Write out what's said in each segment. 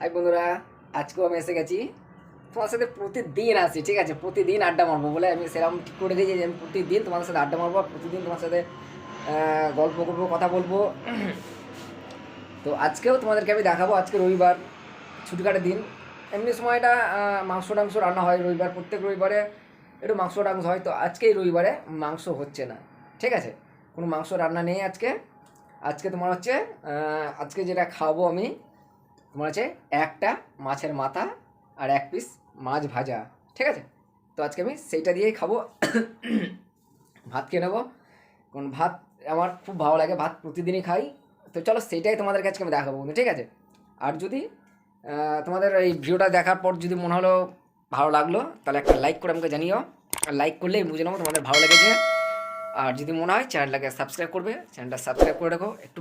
High বন্ধুরা, আজকেও আমি এসে গেছি। তোমার সাথে প্রতিদিন আসি ঠিক আছে? প্রতিদিন আড্ডা মারবো বলে আমি সেরকম ঠিক করে দিয়েছি যে আমি প্রতিদিন তোমার সাথে আড্ডা মারবো প্রতিদিন তোমার সাথে গল্প করব, কথা বলব। তো আজকেও তোমাদেরকে আমি দেখাবো, আজকে রবিবার ছুটি কাটার দিন। এমনি সময়টা মাংস টাংস রান্না হয় রবিবার, প্রত্যেক রবিবারে একটু মাংস টাংস হয়। তো আজকেই রবিবারে মাংস হচ্ছে না, ঠিক আছে? কোনো মাংস রান্না নেই আজকে। আজকে তোমার হচ্ছে আজকে যেটা খাব আমি তোমার হচ্ছে একটা মাছের মাথা আর এক পিস মাছ ভাজা, ঠিক আছে? তো আজকে আমি সেইটা দিয়েই খাব। ভাত খেয়ে নেব। কারণ ভাত আমার খুব ভালো লাগে, ভাত প্রতিদিনই খাই। তো চলো সেইটাই তোমাদের কাছে আমি দেখাবো বন্ধু, ঠিক আছে? আর যদি তোমাদের এই ভিডিওটা দেখার পর যদি মনে হলো ভালো লাগল, তাহলে একটা লাইক করে আমাকে জানিও। আর লাইক করলেই বুঝে নেব তোমাদের ভালো লেগেছে। আর যদি মনে হয় চ্যানেলটাকে সাবস্ক্রাইব করবে, চ্যানেলটা সাবস্ক্রাইব করে রাখো। একটু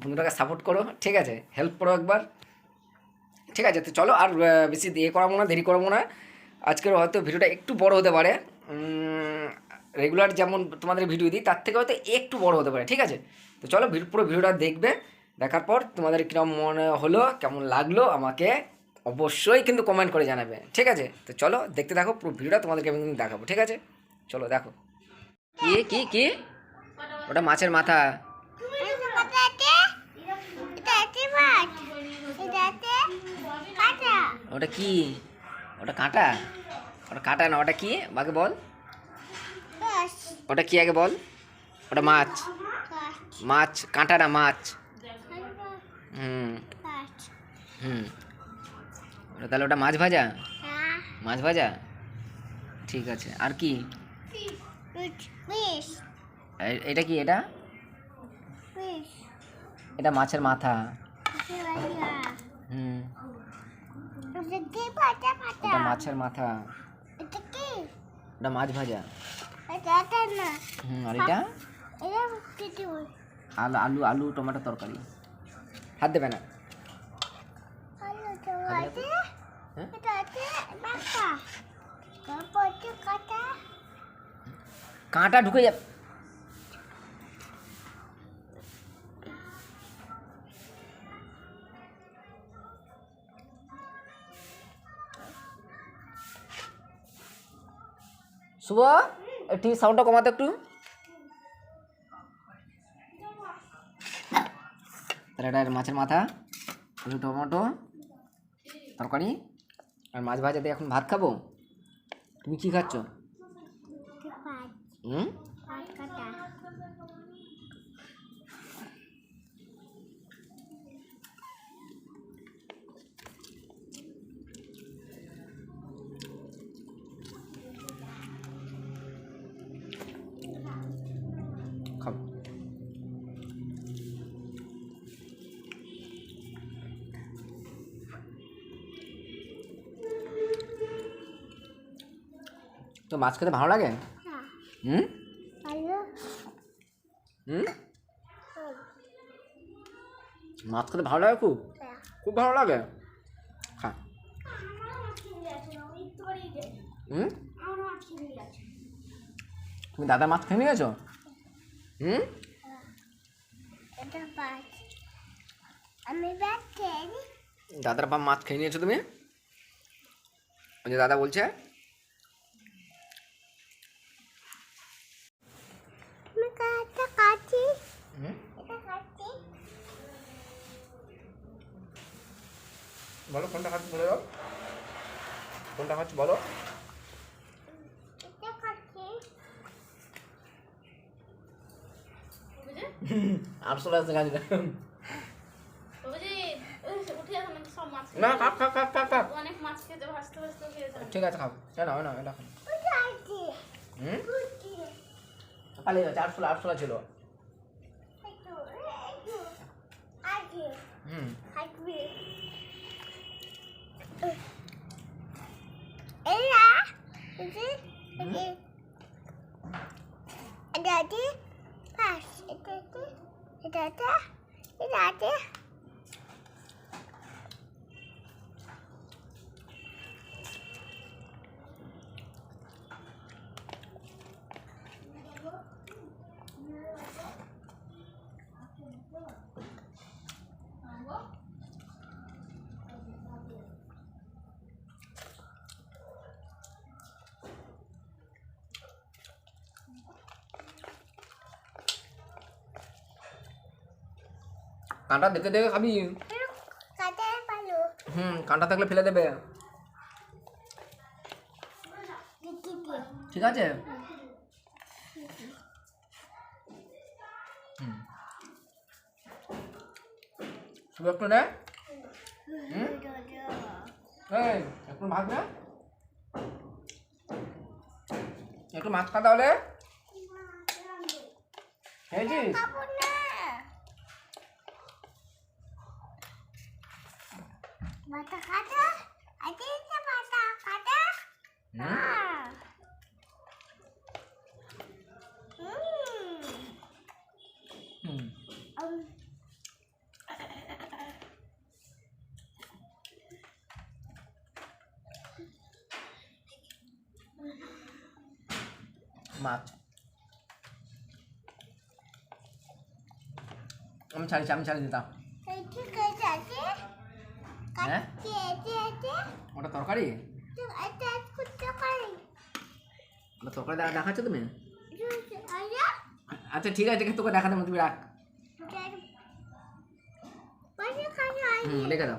বন্ধুটাকে সাপোর্ট করো, ঠিক আছে? হেল্প করো একবার। ঠিক আছে, তো চলো আর বেশি ইয়ে করাবো না, দেরি করব না। আজকের হয়তো ভিডিওটা একটু বড় হতে পারে। রেগুলার যেমন তোমাদের ভিডিও দিই, তার থেকে হয়তো একটু বড় হতে পারে, ঠিক আছে? তো চলো পুরো ভিডিওটা দেখবে, দেখার পর তোমাদের কীরকম মনে হলো, কেমন লাগল আমাকে অবশ্যই কিন্তু কমেন্ট করে জানাবে, ঠিক আছে? তো চলো দেখতে থাকো, পুরো ভিডিওটা তোমাদেরকে আমি কিন্তু দেখাবো, ঠিক আছে? চলো দেখো। কি কি কি? ওটা মাছের মাথা। ওটা কি? ওটা কাঁটা? ওটা কাঁটা না ওটা কি? বাকে বল। ওটা কি আগে বল? ওটা মাছ। মাছ কাঁটা না মাছ? হুম। হুম। ওটা তাহলে ওটা মাছ ভাজা? মাছ ভাজা? ঠিক আছে। আর কি? এটা কি এটা? এটা মাছের মাথা। হুম। এটা মাছের মাথা। ওটা মাছ ভাজা। হুম আর এটা? আলু আলু আলু টমেটো তরকারি। হাত দেবে না। হ্যাঁ? কাঁটা ঢুকে যাবে। শুভ। একটু সাউন্ডটা কমাতে একটু। তাহলে এটা মাছের মাথা একটু টমেটো তরকারি আর মাছ ভাজা দিয়ে এখন ভাত খাব? তুমি কি খাচ্ছ? হুম খাও তো মাছ খেতে ভালো লাগে? হুম? হুম? মাছ খেতে ভালো লাগে খুব? খুব ভালো লাগে? খা। হুম? তুমি দাদা মাছ খেয়ে নিয়েছো? হুম? দাদার বাপ মাছ খেয়ে নিয়েছো তুমি? যে দাদা বলছে আমি কাটা কাটি হুম এটা কাটি বলো কোনটা খাচ্ছ বলে দাও। কোনটা খাচ্ছ। বলো আটশো মাছ না অনেক মাছ খেতে ভাসতে ভাসতে ঠিক আছে খাও। না না এটা খাও। ওটা আছে। হুম কুটি পালিয়ে যাচ্ছে আটশো আটশো ছিল। একটু একটু হুম থাকবে এলা এটা এটা এটা আছে পাস এটা আছে এটা আছে এটা আছে কাঁটা দেখে দেখে খাবি। হুম কাঁটা থাকলে ফেলে দেবে। ঠিক আছে? একটু নে একটু ভাত নে একটু মাছ খা তাহলে। খেয়েছিস? খাব না বাটা কাটা আজকে যে বাটা কাটা হুম হুম মাছ আমি ছাড়িছি আমি ছাড়ি দিতাম ঠিক আছে আছে হ্যাঁ? ওটা তরকারি? ওটা তরকারি দেখা দেখাচ্ছ তুমি? আচ্ছা ঠিক আছে তোকে দেখা দেবো তুমি রাখ। হুম রেখে দাও।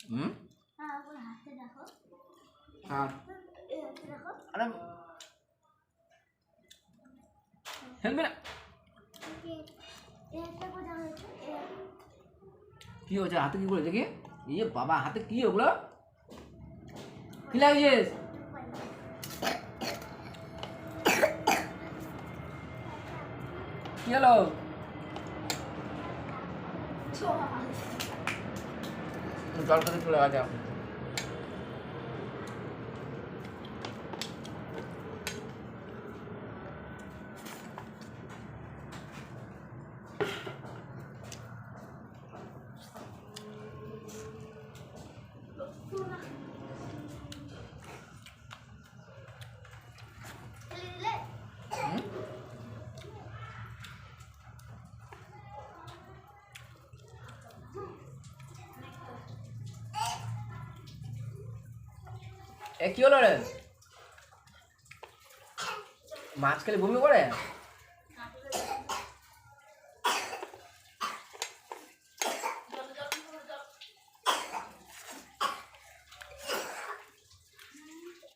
হুম? হ্যাঁ। হ্যাঁ। আরে হেলবে না কি হয়েছে? হাতে কি করে দেখি? ইয়ে বাবা হাতে কি ওগুলো? কি লাগিয়েছিস কি হলো? জল খেতে চলে গেছে এ কি হলো রে? মাছ খেলে বমি করে?